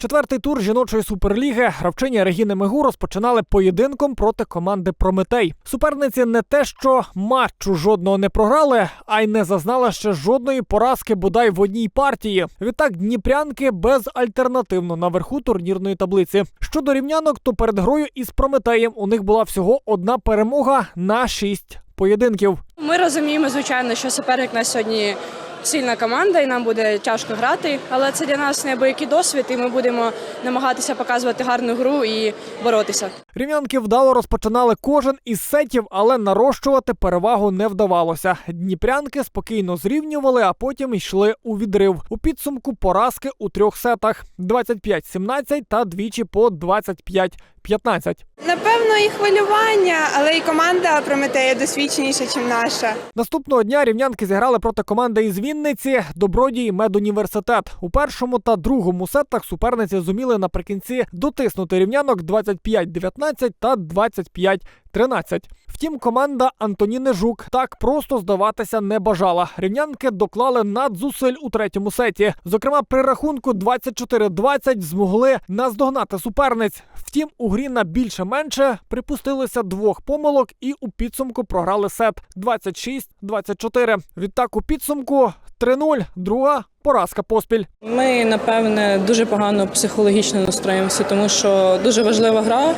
Четвертий тур жіночої суперліги гравчині Регіни Мигу розпочинали поєдинком проти команди Прометей. Суперниці не те, що матчу жодного не програли, а й не зазнала ще жодної поразки бодай в одній партії. Відтак дніпрянки безальтернативно наверху турнірної таблиці. Щодо рівнянок, то перед грою із Прометеєм у них була всього одна перемога на шість поєдинків. Ми розуміємо, звичайно, що суперник на сьогодні сильна команда, і нам буде тяжко грати. Але це для нас неабиякий досвід, і ми будемо намагатися показувати гарну гру і боротися. Рівнянки вдало розпочинали кожен із сетів, але нарощувати перевагу не вдавалося. Дніпрянки спокійно зрівнювали, а потім йшли у відрив. У підсумку поразки у трьох сетах: 25-17 та двічі по 25-15. Напевно, і хвилювання, але і команда Прометея досвідченіша, ніж наша. Наступного дня рівнянки зіграли проти команди із Вінниці Добродій Медуніверситет. У першому та другому сетах суперниці зуміли наприкінці дотиснути рівнянок 25-19 та 25-13. Втім, команда Антоніни Жук так просто здаватися не бажала. Рівнянки доклали надзусиль у третьому сеті. Зокрема, при рахунку 24-20 змогли наздогнати суперниць. Втім, у грі на більше-менше припустилися двох помилок і у підсумку програли сет 26-24. Відтак у підсумку 3-0. Друга поразка поспіль. Ми напевне дуже погано психологічно настроїмося, тому що дуже важлива гра,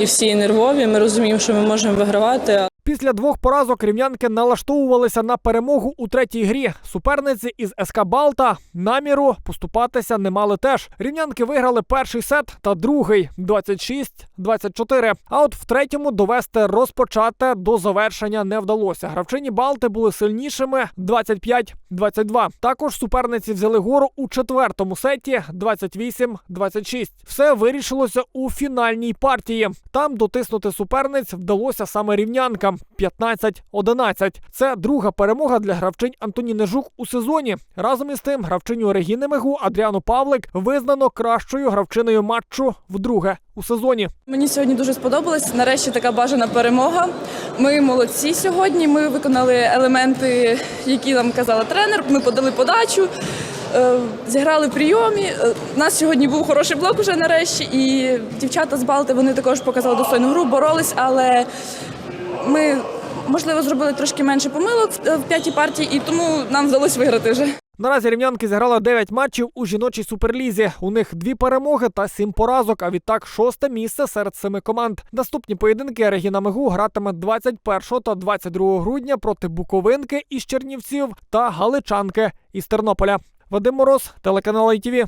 і всі нервові. Ми розуміємо, що ми можемо вигравати. Після двох поразок рівнянки налаштовувалися на перемогу у третій грі. Суперниці із СК Балта наміру поступатися не мали теж. Рівнянки виграли перший сет та другий 26-24. А от в третьому довести розпочати до завершення не вдалося. Гравчині Балти були сильнішими 25-22. Також суперниці взяли гору у четвертому сеті 28-26. Все вирішилося у фінальній партії. Там дотиснути суперниць вдалося саме рівнянкам 15-11. Це друга перемога для гравчинь Антоніни Жук у сезоні. Разом із тим, гравчиню Регіни Мегу Адріану Павлик визнано кращою гравчиною матчу вдруге у сезоні. Мені сьогодні дуже сподобалось. Нарешті така бажана перемога. Ми молодці сьогодні. Ми виконали елементи, які нам казала тренер. Ми подали подачу. е, Зіграли в прийомі. Е, У нас сьогодні був хороший блок уже нарешті, і дівчата з Балти вони також показали достойну гру, боролись, але ми можливо зробили трошки менше помилок в- в п'ятій партії, і тому нам вдалося виграти вже. Наразі рівнянки зіграли 9 матчів у жіночій суперлізі. У них дві перемоги та сім поразок. А відтак шосте місце серед семи команд. Наступні поєдинки Регіна Мегу гратиме 21 та 22 грудня проти Буковинки із Чернівців та Галичанки із Тернополя. Вадим Мороз, телеканал ITV.